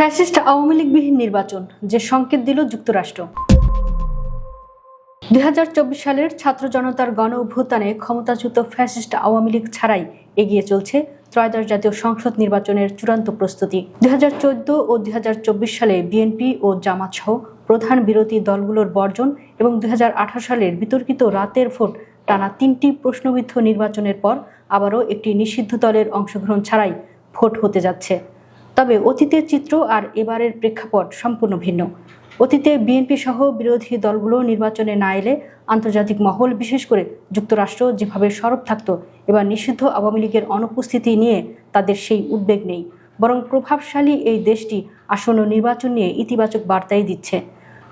Fascist Awami লীগবিহীন নির্বাচন, যে সংকেত দিল যুক্তরাষ্ট্র। দুই হাজার চব্বিশ সালের ছাত্র জনতার গণ অভ্যুত্থানে ক্ষমতাচ্যুত ফ্যাসিস্ট আওয়ামী লীগ ছাড়াই এগিয়ে চলছে ত্রয়োদশ জাতীয় সংসদ নির্বাচনের চূড়ান্ত প্রস্তুতি। দুই হাজার চৌদ্দ ও দুই হাজার চব্বিশ সালে বিএনপি ও জামাত সহ প্রধান বিরোধী দলগুলোর বর্জন এবং দু হাজার আঠারো সালের বিতর্কিত রাতের ভোট টানা তিনটি প্রশ্নবিদ্ধ নির্বাচনের পর আবারও একটি নিষিদ্ধ দলের অংশগ্রহণ ছাড়াই ভোট হতে যাচ্ছে। তবে অতীতের চিত্র আর এবারের প্রেক্ষাপট সম্পূর্ণ ভিন্ন। অতীতে বিএনপি সহ বিরোধী দলগুলো নির্বাচনে না এলে আন্তর্জাতিক মহল, বিশেষ করে যুক্তরাষ্ট্র, যেভাবে সরব থাকত, এবার নিষিদ্ধ আওয়ামী লীগের অনুপস্থিতি নিয়ে তাদের সেই উদ্বেগ নেই। বরং প্রভাবশালী এই দেশটি আসন্ন নির্বাচন নিয়ে ইতিবাচক বার্তাই দিচ্ছে।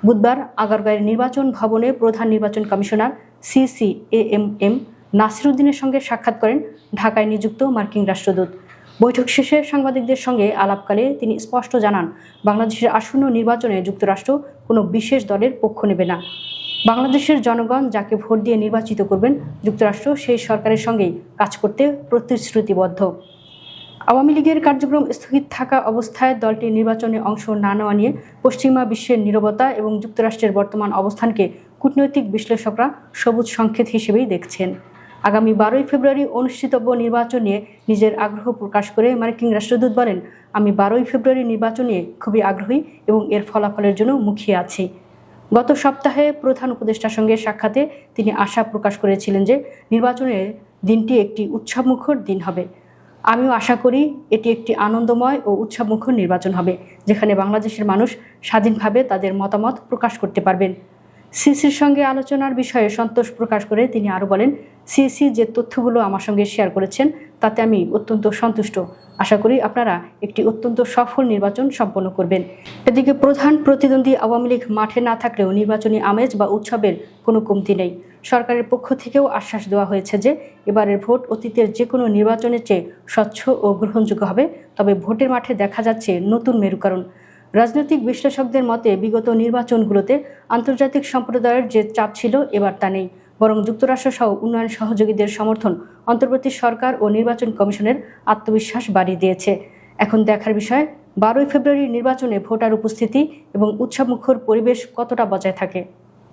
বুধবার আগারগাঁয়ের নির্বাচন ভবনে প্রধান নির্বাচন commissioner CC A M M নাসিরুদ্দিনের সঙ্গে সাক্ষাৎ করেন ঢাকায় নিযুক্ত মার্কিন রাষ্ট্রদূত। বৈঠক শেষে সাংবাদিকদের সঙ্গে আলাপকালে তিনি স্পষ্ট জানান, বাংলাদেশের আসন্ন নির্বাচনে যুক্তরাষ্ট্র কোনো বিশেষ দলের পক্ষ নেবে না। বাংলাদেশের জনগণ যাকে ভোট দিয়ে নির্বাচিত করবেন, যুক্তরাষ্ট্র সেই সরকারের সঙ্গেই কাজ করতে প্রতিশ্রুতিবদ্ধ। আওয়ামী লীগের কার্যক্রম স্থগিত থাকা অবস্থায় দলটি নির্বাচনে অংশ না নেওয়া নিয়ে পশ্চিমা বিশ্বের নীরবতা এবং যুক্তরাষ্ট্রের বর্তমান অবস্থানকে কূটনৈতিক বিশ্লেষকরা সবুজ সংকেত হিসেবেই দেখছেন। আগামী বারোই ফেব্রুয়ারি অনুষ্ঠিতব্য নির্বাচন নিয়ে নিজের আগ্রহ প্রকাশ করে মার্কিন রাষ্ট্রদূত বলেন, আমি বারোই ফেব্রুয়ারি নির্বাচন নিয়ে খুবই আগ্রহী এবং এর ফলাফলের জন্য মুখিয়ে আছি। গত সপ্তাহে প্রধান উপদেষ্টার সঙ্গে সাক্ষাতে তিনি আশা প্রকাশ করেছিলেন যে নির্বাচনের দিনটি একটি উৎসবমুখর দিন হবে। আমিও আশা করি এটি একটি আনন্দময় ও উৎসবমুখর নির্বাচন হবে, যেখানে বাংলাদেশের মানুষ স্বাধীনভাবে তাদের মতামত প্রকাশ করতে পারবেন। সিসির সঙ্গে আলোচনার বিষয়ে সন্তোষ প্রকাশ করে তিনি আরও বলেন, সিসি যে তথ্যগুলো আমার সঙ্গে শেয়ার করেছেন, তাতে আমি অত্যন্ত সন্তুষ্ট। আশা করি আপনারা একটি অত্যন্ত সফল নির্বাচন সম্পন্ন করবেন। এদিকে প্রধান প্রতিদ্বন্দ্বী আওয়ামী লীগ মাঠে না থাকলেও নির্বাচনী আমেজ বা উৎসবের কোনো কমতি নেই। সরকারের পক্ষ থেকেও আশ্বাস দেওয়া হয়েছে যে, এবারের ভোট অতীতের যে কোনো নির্বাচনের চেয়ে স্বচ্ছ ও গ্রহণযোগ্য হবে। তবে ভোটের মাঠে দেখা যাচ্ছে নতুন মেরুকরণ। রাজনৈতিক বিশ্লেষকদের মতে, বিগত নির্বাচনগুলোতে আন্তর্জাতিক সম্প্রদায়ের যে চাপ ছিল, এবার তা নেই। বরং যুক্তরাষ্ট্র সহ উন্নয়ন সহযোগীদের সমর্থন অন্তর্বর্তী সরকার ও নির্বাচন কমিশনের আত্মবিশ্বাস বাড়িয়ে দিয়েছে। এখন দেখার বিষয়, বারোই ফেব্রুয়ারির নির্বাচনে ভোটার উপস্থিতি এবং উৎসবমুখর পরিবেশ কতটা বজায় থাকে?